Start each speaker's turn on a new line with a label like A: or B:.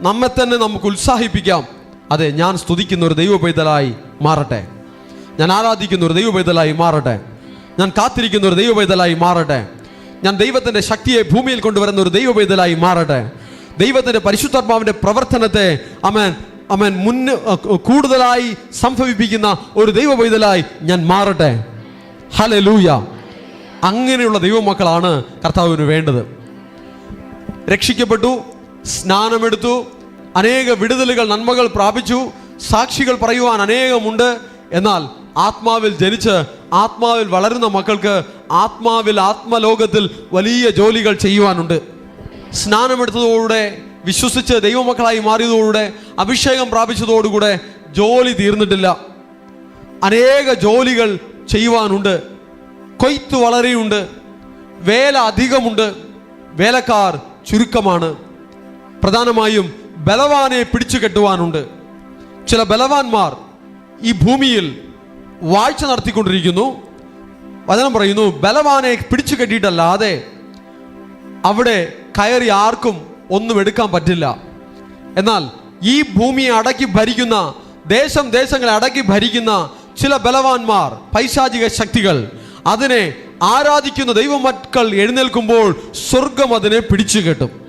A: നമ്മെ തന്നെ നമുക്ക് ഉത്സാഹിപ്പിക്കാം. അതെ ഞാൻ സ്തുതിക്കുന്ന ഒരു ദൈവ പൈതലായി മാറട്ടെ. ഞാൻ ആരാധിക്കുന്ന ഒരു ദൈവ പൈതലായി മാറട്ടെ. ഞാൻ കാത്തിരിക്കുന്ന ഒരു ദൈവ പൈതലായി മാറട്ടെ. ഞാൻ ദൈവത്തിന്റെ ശക്തിയെ ഭൂമിയിൽ കൊണ്ടുവരുന്ന ഒരു ദൈവ പൈതലായി മാറട്ടെ. ദൈവത്തിന്റെ പരിശുദ്ധാത്മാവിന്റെ പ്രവർത്തനത്തെ അമൻ അമൻ മുന്ന് കൂടുതലായി സംഭവിപ്പിക്കുന്ന ഒരു ദൈവ പൈതലായി ഞാൻ മാറട്ടെ. ഹലെ ലൂയ അങ്ങനെയുള്ള ദൈവമക്കളാണ് കർത്താവിന് വേണ്ടത്. രക്ഷിക്കപ്പെട്ടു. സ്നാനമെടുത്തു. അനേക വിടുതലുകൾ നന്മകൾ പ്രാപിച്ചു. സാക്ഷികൾ പറയുവാൻ അനേകമുണ്ട്. എന്നാൽ ആത്മാവിൽ ജനിച്ച് ആത്മാവിൽ വളരുന്ന മക്കൾക്ക് ആത്മാവിൽ ആത്മലോകത്തിൽ വലിയ ജോലികൾ ചെയ്യുവാനുണ്ട്. സ്നാനമെടുത്തതോടുകൂടെ വിശ്വസിച്ച് ദൈവമക്കളായി മാറിയതോടുകൂടെ അഭിഷേകം പ്രാപിച്ചതോടുകൂടെ ജോലി തീർന്നിട്ടില്ല. അനേക ജോലികൾ ചെയ്യുവാനുണ്ട്. കൊയ്ത്ത് വളരെയുണ്ട്. വേല അധികമുണ്ട്. വേലക്കാർ ചുരുക്കമാണ്. പ്രധാനമായും ബലവാനെ പിടിച്ചു കെട്ടുവാനുണ്ട്. ചില ബലവാന്മാർ ഈ ഭൂമിയിൽ വാഴ്ച നടത്തിക്കൊണ്ടിരിക്കുന്നു. വചനം പറയുന്നു ബലവാനെ പിടിച്ചു കെട്ടിയിട്ടല്ലാതെ അവിടെ കയറി ആർക്കും ഒന്നും എടുക്കാൻ പറ്റില്ല. എന്നാൽ ഈ ഭൂമിയെ അടക്കി ഭരിക്കുന്ന ദേശം ദേശങ്ങളെ അടക്കി ഭരിക്കുന്ന ചില ബലവാന്മാർ പൈശാചിക ശക്തികൾ അതിനെ ആരാധിക്കുന്ന ദൈവമക്കൾ എഴുന്നേൽക്കുമ്പോൾ സ്വർഗം അതിനെ പിടിച്ചു കെട്ടും.